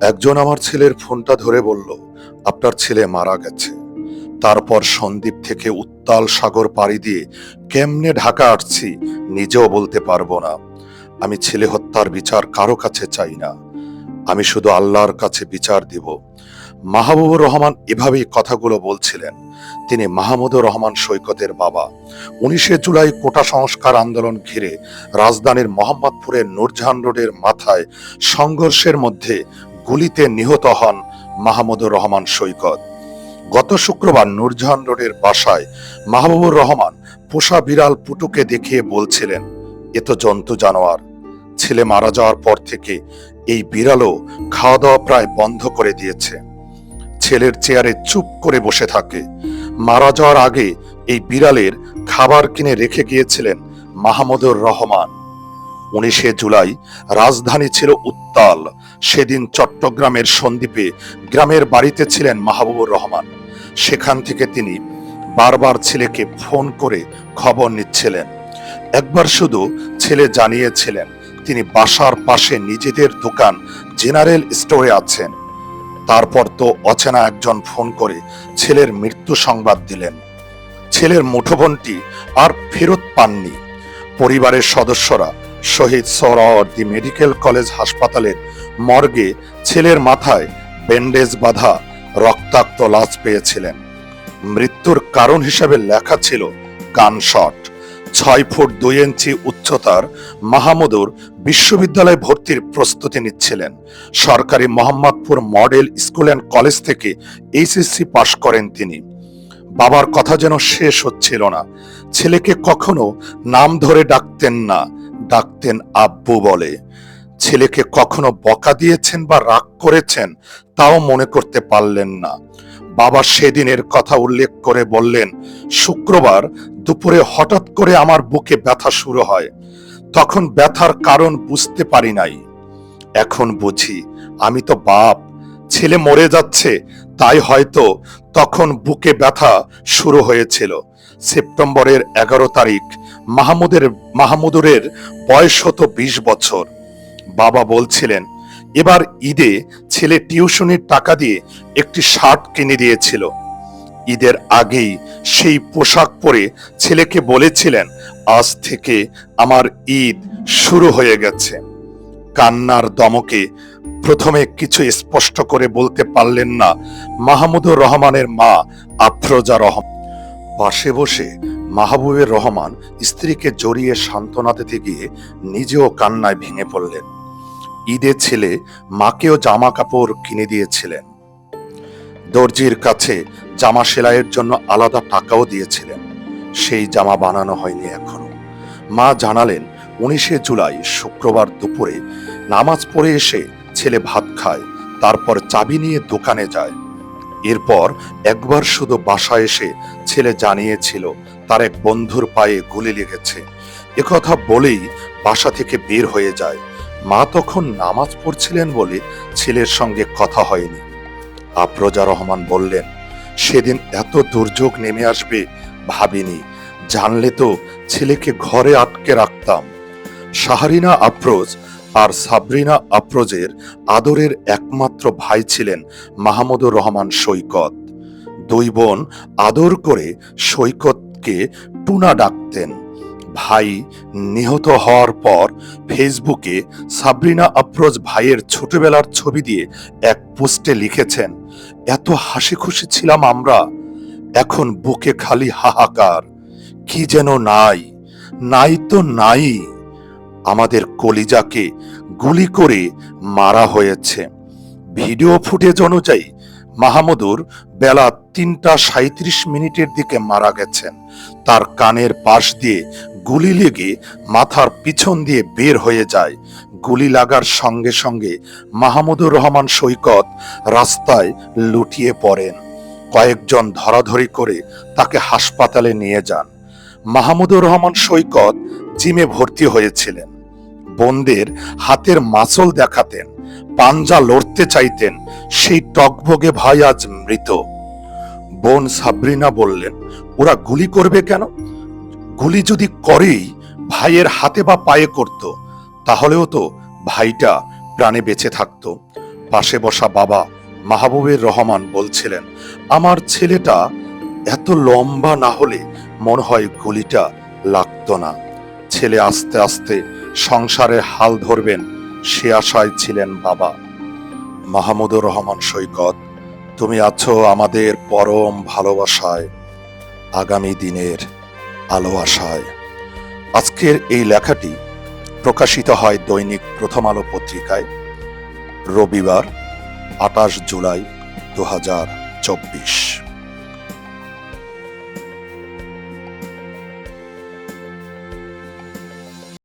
একজন আমার ছেলের ফোনটা ধরে বলল, আপনার ছেলে মারা গেছে। তারপর সন্দ্বীপ থেকে উত্তাল সাগর পাড়ি দিয়ে, কেমনে ঢাকা আসছি নিজেও বলতে পারব না। আমি ছেলে হত্যার বিচার কারও কাছে চাই না। আমি শুধু আল্লাহর কাছে বিচার দিব। মাহবুবুর রহমান এভাবেই কথাগুলো বলছিলেন। তিনি মাহমুদুর রহমান সৈকতের বাবা। উনিশে জুলাই কোটা সংস্কার আন্দোলন ঘিরে রাজধানীর মোহাম্মদপুরের নূরজাহান রোডের মাথায় সংঘর্ষের মধ্যে গুলিতে নিহত হন মাহমুদুর রহমান সৈকত। গত শুক্রবার নূরজাহান রোডের বাসায় মাহবুবুর রহমান পোষা বিড়াল পুটুকে দেখিয়ে বলছিলেন, এ তো জন্তু জানোয়ার। ছেলে মারা যাওয়ার পর থেকে এই বিড়ালও খাওয়া দাওয়া প্রায় বন্ধ করে দিয়েছে। ছেলের চেয়ারে চুপ করে বসে থাকে। মারা যাওয়ার আগে এই বিড়ালের খাবার কিনে রেখে গিয়েছিলেন মাহমুদুর রহমান। উনিশে জুলাই রাজধানী ছিল উত্তাল। সেদিন চট্টগ্রামের সন্দ্বীপে গ্রামের বাড়িতে ছিলেন মাহবুবুর রহমান। সেখান থেকে তিনি বারবার ছেলেকে ফোন করে খবর নিচ্ছিলেন। একবার শুধু ছেলে জানিয়েছিলেন, তিনি বাসার পাশে নিজেদের দোকান জেনারেল স্টোরে আছেন। তারপর তো অচেনা একজন ফোন করে ছেলের মৃত্যু সংবাদ দিলেন। ছেলের মুঠোফোনটি আর ফেরত পাননি। পরিবারের সদস্যরা শহীদ সোহরাওয়ার্দী মেডিকেল কলেজ হাসপাতালের মর্গে ছেলের মাথায় ব্যান্ডেজ বাঁধা রক্তাক্ত লাশ পেয়েছিলেন। মৃত্যুর কারণ হিসেবে লেখা ছিল গানশট ছয় ফুট দুই ইঞ্চি উচ্চতার মাহমুদুর বিশ্ববিদ্যালয়ে ভর্তির প্রস্তুতি নিচ্ছিলেন। সরকারি Mohammadpur model school and college থেকে এইচএসসি পাশ করেন তিনি। বাবার কথা যেন শেষ হচ্ছিল না। ছেলেকে কখনো নাম ধরে ডাকতেন না। ডাকতেন আব্বু বলে। ছেলেকে কখনো বকা দিয়েছেন বা রাগ করেছেন তাও মনে করতে পারলেন না। বাবা সেদিনের কথা উল্লেখ করে বললেন, শুক্রবার দুপুরে হঠাৎ করে আমার বুকে ব্যথা শুরু হয়। তখন ব্যথার কারণ বুঝতে পারি নাই। এখন বুঝি, আমি তো বাপ, ছেলে মরে যাচ্ছে তাই হয়তো তখন বুকে ব্যথা শুরু হয়েছিল। সেপ্টেম্বরের এগারো তারিখ, মাহমুদের, মাহমুদুরের বয়স হতো বিশ বছর। বাবা বলছিলেন, এবার ঈদে ছেলে টিউশনির টাকা দিয়ে একটি শার্ট কিনে দিয়েছিল। ঈদের আগেই সেই পোশাক পরে ছেলেকে বলেছিলেন, আজ থেকে আমার ঈদ শুরু হয়ে গেছে। কান্নার দমকে প্রথমে কিছু স্পষ্ট করে বলতে পারলেন না মাহমুদুর রহমানের মা আফরোজা রহমান। পাশে বসে মাহবুবের রহমান স্ত্রীকে জড়িয়ে সান্ত্বনা দিতে গিয়ে নিজেও কান্নায় ভেঙে পড়লেন। ঈদের ছেলে মাকেও জামা কাপড় কিনে দিয়েছিলেন। দর্জির কাছে জামা সেলাইয়ের জন্য আলাদা টাকাও দিয়েছিলেন। সেই জামা বানানো হয়নি এখনও। মা জানালেন উনিশে জুলাই শুক্রবার দুপুরে নামাজ পড়ে এসে ছেলে ভাত খায়, তারপর চাবি নিয়ে দোকানে যায়। এরপর একবার শুধু বাসায় এসে ছেলে জানিয়েছিল, তার এক বন্ধুর পায়ে গুলি লেগেছে। একথা বলেই বাসা থেকে বের হয়ে যায়। মা তখন নামাজ পড়ছিলেন বলে ছেলের সঙ্গে কথা হয়নি। আফরোজা রহমান বললেন, সেদিন এত দুর্যোগ নেমে আসবে ভাবিনি। জানলে তো ছেলেকে ঘরে আটকে রাখতাম। শাহরিনা আফরোজ আর সাবরিনা আফরোজের আদরের একমাত্র ভাই ছিলেন মাহমুদুর রহমান সৈকত। দুই বোন আদর করে সৈকতকে টুনা ডাকতেন। ভাই নিহত হওয়ার পর ফেসবুকে সাবরিনা আফরোজ ভাইয়ের ছোটবেলার ছবি দিয়ে এক পোস্টে লিখেছেন, এত হাসি খুশি ছিলাম আমরা, এখন বুকে খালি হাহাকার। কি যেন নাই নাই তো নাই। আমাদের কলিজাকে গুলি করে মারা হয়েছে। ভিডিও ফুটেজ অনুযায়ী মাহমুদুর বেলা তিনটা সাঁত্রিশ মিনিটের দিকে মারা গেছেন। তার কানের পাশ দিয়ে গুলি লেগে মাথার পিছন দিয়ে বের হয়ে যায়। গুলি লাগার সঙ্গে সঙ্গে মাহমুদুর রহমান সৈকত রাস্তায় লুটিয়ে পড়েন। কয়েকজন ধরাধরি করে তাকে হাসপাতালে নিয়ে যান। মাহমুদুর রহমান সৈকত জিমে ভর্তি হয়েছিলেন। বোনদের হাতের মাসল দেখাতেন, পাঞ্জা লড়তে চাইতেন, সেই টকভগে ভাই আজ মৃত। বোন সাবরিনা বললেন, ওরা গুলি করবে কেন? গুলি যদি করেই ভাইয়ের হাতে বা পায়ে করত, তাহলেও তো ভাইটা প্রাণে বেঁচে থাকতো। পাশে বসা বাবা মাহবুবের রহমান বলছিলেন, আমার ছেলেটা এত লম্বা না হলে মনে হয় গুলিটা লাগতো না। ছেলে আস্তে আস্তে সংসারে হাল ধরবেন, সে আশায় ছিলেন বাবা। মাহমুদুর রহমান সৈকত, তুমি আছো আমাদের পরম ভালোবাসায়, আগামী দিনের আলো আশায়। আজকের এই লেখাটি প্রকাশিত হয় দৈনিক প্রথম আলো পত্রিকায়, রবিবার, আঠাশ জুলাই দু হাজার চব্বিশ।